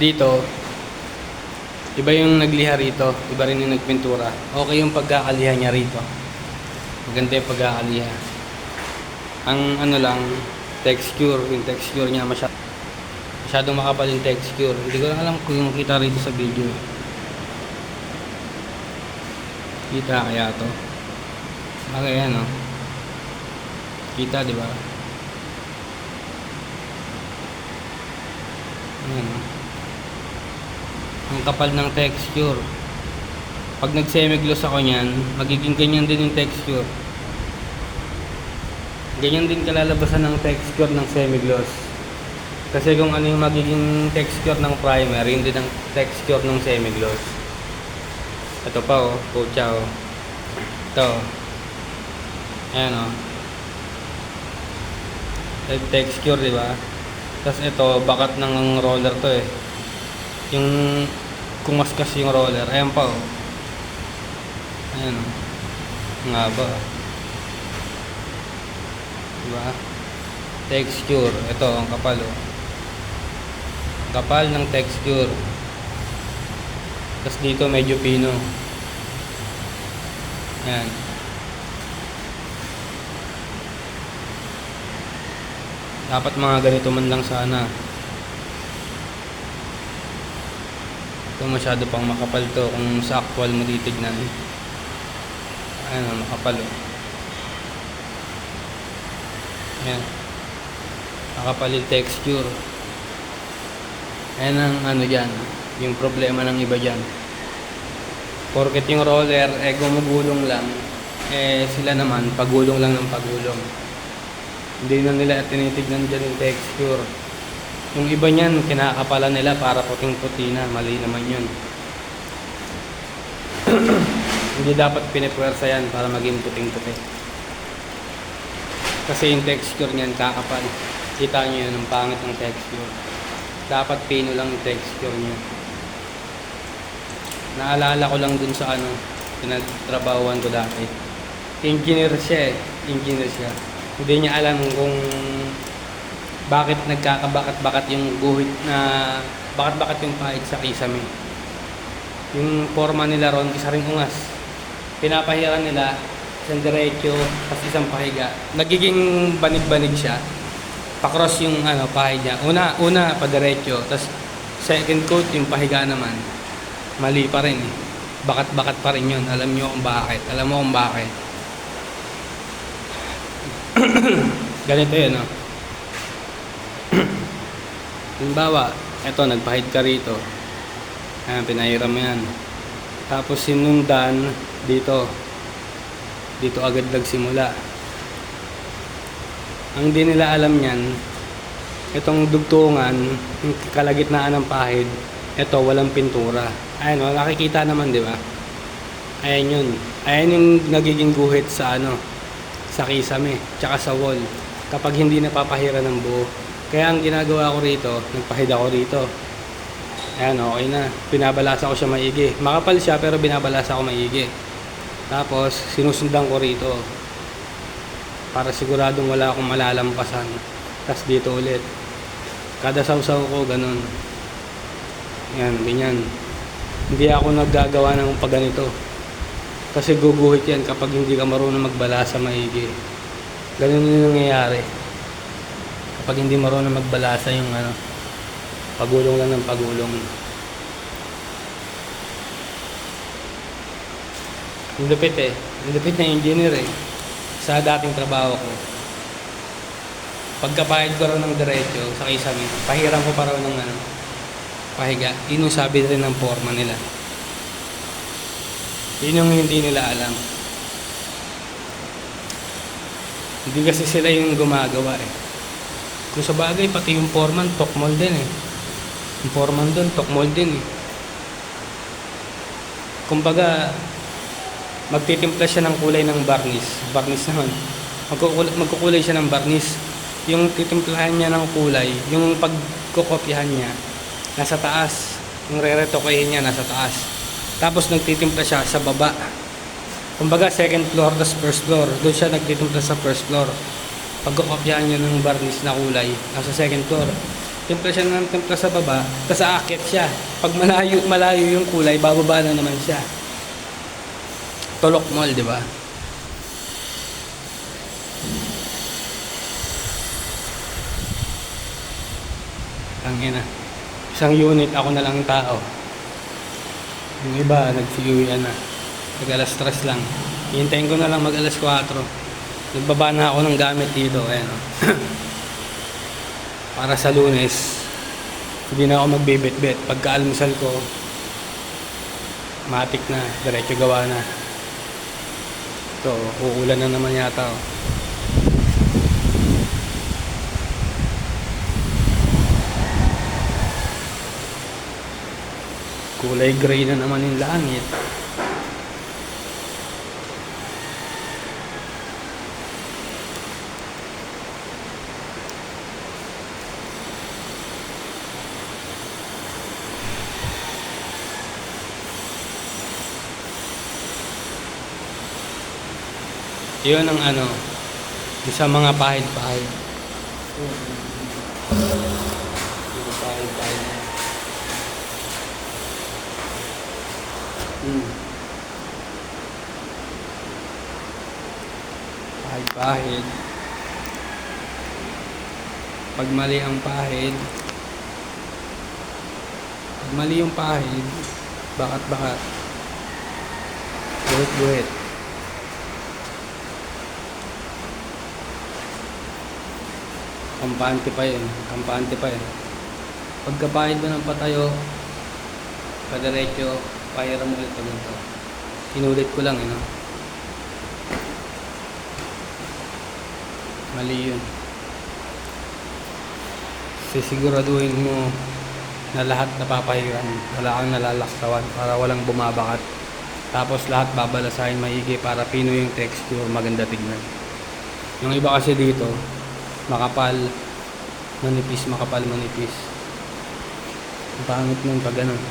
dito, iba yung nagliha rito, iba rin yung nagpintura. Okay yung pagkakaliha niya rito. Maganda yung pagkakaliha. Ang ano lang, texture, yung texture niya masyado, masyadong makapal yung texture. Hindi ko lang alam kung yung kita rito sa video. Kita kaya to? Bagay yan, no? Kita, di ba? Ayan, no? Ang kapal ng texture. Pag nag-semi-gloss ako niyan, magiging ganyan din yung texture. Ganyan din kalalabasan ng texture ng semi-gloss. Kasi kung ano yung magiging texture ng primer, yun din ang texture ng semi-gloss. Ito pa oh, pucha oh. Ito. Ayan oh. Ito texture, di ba? Tapos ito, bakat ng roller to eh. Yung kumaskas yung roller. Ayan pa oh. Ayan oh. Ang haba. Diba? Texture. Ito, ang kapal oh. Kapal ng texture. Tapos dito medyo pino. Ayan. Dapat mga ganito man lang sana. Ito masyado pang makapal to kung sa actual mo titignan. Ayan, makapal oh. Ayan. Makapal yung texture. Ayan ang ano dyan. Yung problema ng iba dyan. Porket yung roller, eh gumugulong lang. Eh sila naman, pagulong lang ng pagulong. Hindi na nila tinitignan dyan yung texture. Yung iba niyan, kinakapalan nila para puting-puti na. Mali naman yun. Hindi dapat pinipwersa yan para maging puting-puti. Kasi yung texture niyan kakapal. Kita nyo yun, ang pangit ng texture. Dapat pino lang yung texture niya. Naalala ko lang dun sa ano, pinagtrabahuan ko dati. Engineer siya eh. Engineer siya. Hindi niya alam kung bakit nagkakabakat-bakat yung guhit na bakat-bakat yung pahid sa kisame. Yung forma nila ron, isa ring ungas. Pinapahiran nila, isang diretso, tapos isang pahiga. Nagiging banig-banig siya. Pakross yung ano, pahid niya. Una, una pa diretso, tapos second coat yung pahiga naman. Mali pa rin eh. Bakat-bakat pa rin yun. Alam nyo kung bakit. Alam mo kung bakit. Ganito yun, no? Halimbawa, eto, nagpahid ka rito. Ayan, pinahiram mo yan. Tapos sinundan dito. Dito agad nagsimula. Ang di nila alam yan, itong dugtungan, yung kalagitnaan ng pahid, ito, walang pintura. Ayan, o, nakikita naman, di ba? Ayan yun. Ayan yung nagiging guhit sa ano, sa kisame, tsaka sa wall. Kapag hindi napapahira ng buo. Kaya ang ginagawa ko rito, nagpahid ako rito. Ayan, okay na. Binabalasa ko siya maigi. Makapal siya, pero binabalasa ko maigi. Tapos, sinusundan ko rito. Para siguradong wala akong malalampasan. Tapos dito ulit. Kada sausaw ko, ganun. Yan, ganyan. Hindi ako naggagawa ng pagganito. Kasi guguhit yan kapag hindi ka marunong magbalasa maigi. Ganun yung nangyayari. Kapag hindi marunong magbalasa yung ano, pagulong lang ng pagulong. Ang lupit eh. Ang lupit na engineer eh. Sa dating trabaho ko. Pagkapahid ko ng diretso sa kisame, pahiram ko pa raw ng ano, pahiga. Yun yung sabi rin ng forma nila. Yun yung hindi nila alam. Hindi kasi sila yung gumagawa eh. Kung sa bagay, pati yung foreman, tokmol din eh. Yung foreman doon, tokmol din eh. Kumbaga, magtitimpla siya ng kulay ng varnish. Varnish naman. Magkukulay, magkukulay siya ng varnish. Yung titimplahan niya ng kulay, yung pagkukopyahan niya, nasa taas. Yung re-retokehin niya, nasa taas. Tapos nagtitimpla siya sa baba. Kumbaga second floor, tas first floor. Doon siya nagtitimpla sa first floor. Pagkukopyahan niya ng varnish na kulay, nasa second floor. Timpla siya ng timpla sa baba, tapos aakyat siya. Pag malayo, malayo yung kulay, bababa na naman siya. Tolok mall, di ba? Ang ina. Isang unit, ako na lang ang tao. Yung iba, nagsiuwian na. Nag alas stress lang. Hintayin ko na lang mag alas 4. Nagbaba na ako ng gamit dito. Ayan. Para sa lunes, hindi na ako magbibit-bit. Pagka-almusal ko, matik na, diretso gawa na. Ito, uulan na naman yata. Oh. Kulay gray na naman yung langit. Yun ang ano, sa mga pahid-pahid. Pahid-pahid. Hmm. Pahid-pahid. Pag mali ang pahid, pag mali yung pahid, bakat-bakat. Guhit-guhit. Kampante pa yun. Kampante pa yun. Pagkapahid mo ng patayo, padiretso, pahiram mo ulit pag ganito. Inulit ko lang, eh, no? Mali yun. Sisiguraduhin mo na lahat napapahiran. Wala kang nalalaktawan para walang bumabakat. Tapos lahat babalasahin maigi para pino yung texture, maganda tignan. Yung iba kasi dito, makapal, manipis, makapal, manipis. Ang pangit nun pag ganun.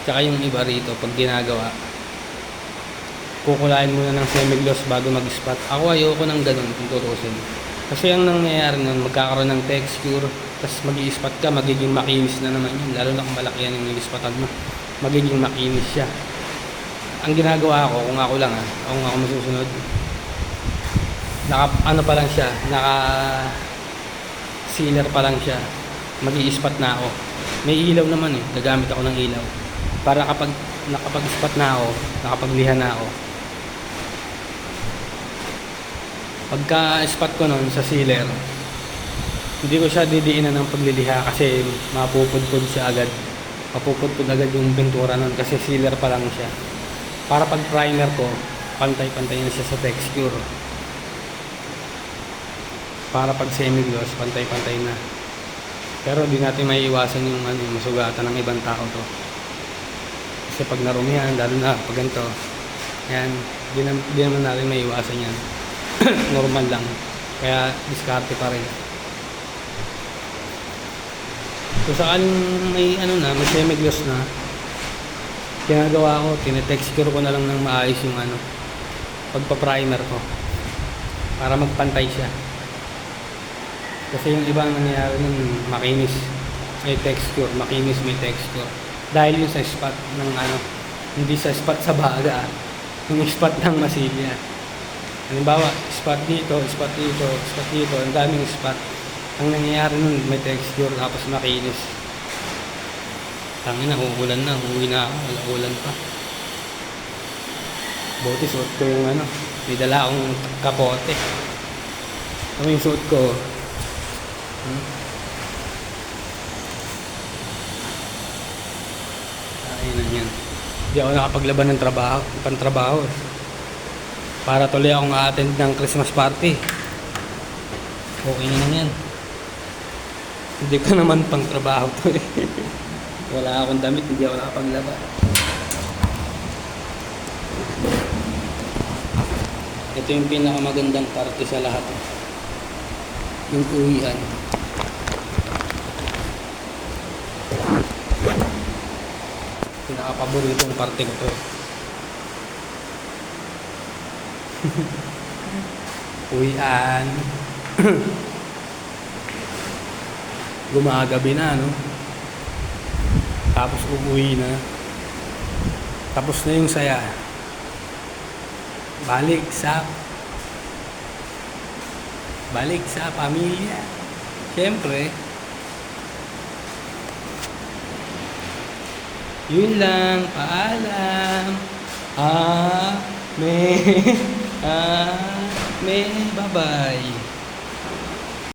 Tsaka yung iba rito, pag ginagawa, kukulain muna ng semi-gloss bago mag-spot. Ako ayoko ng ganun kung tutusin. Kasi ang nangyayari nun, magkakaroon ng texture, tapos mag spot ka, magiging makinis na naman yun. Lalo na kung malaki yan yung nag-spotan mo. Magiging makinis siya. Ang ginagawa ko, kung ako lang ah, kung ako masusunod, naka, ano pa lang siya, naka sealer pa lang siya. mag spot na ako. May ilaw naman eh, gagamit ako ng ilaw. Para kapag nakapag-spot na ako, nakapagliha na ako, pagka-spot ko nun sa sealer, hindi ko siya didiinan ng pagliliha kasi mapupudpud siya agad. Mapupudpud agad yung pintura nun kasi sealer pa lang siya. Para pag primer ko, pantay-pantay na siya sa texture. Para pag semi-gloss, pantay-pantay na. Pero di natin may iwasan yung ano, masugatan ng ibang tao to. Kasi pag narumihan, lalo na pag ganito, yan, di, na, di naman natin may iwasan yan. Normal lang. Kaya diskarte pa rin. Kung sakaling may ano na, may semi-gloss na, ginagawa ko, tinetexture ko na lang ng maayos yung ano, pagpa-primer ko. Para magpantay siya. Kasi yung ibang nangyayari nun, makinis. May texture, makinis may texture. Dahil yung sa spot ng ano, hindi sa spot sa baga, yung spot ng masilya. Halimbawa, spot dito, spot dito, spot dito, ang daming spot. Ang nangyayari nun, may texture, tapos makinis. Tangin na, uulan na, uuwi na ako, wala ulan pa. Buti suot ko yung ano, may dala akong kapote. Ano yung suot ko? Hmm? Ay na yan. Hindi ako nakapaglaban ng trabaho, pantrabaho. eh. Para tuloy akong attend ng Christmas party. Okay na yan. Hindi ko naman pang trabaho to eh. Wala akong damit, hindi ako nakapaglaba. Ito yung pinakamagandang party sa lahat. Yung uwian. Pinakapaboritong parte ko to. eh. Uwian. Gumagabi na, no? Tapos uuwi na. Tapos na yung saya. Balik sa balik sa pamilya. Siyempre, yun lang, paalam. Ah, ah, me, bye-bye.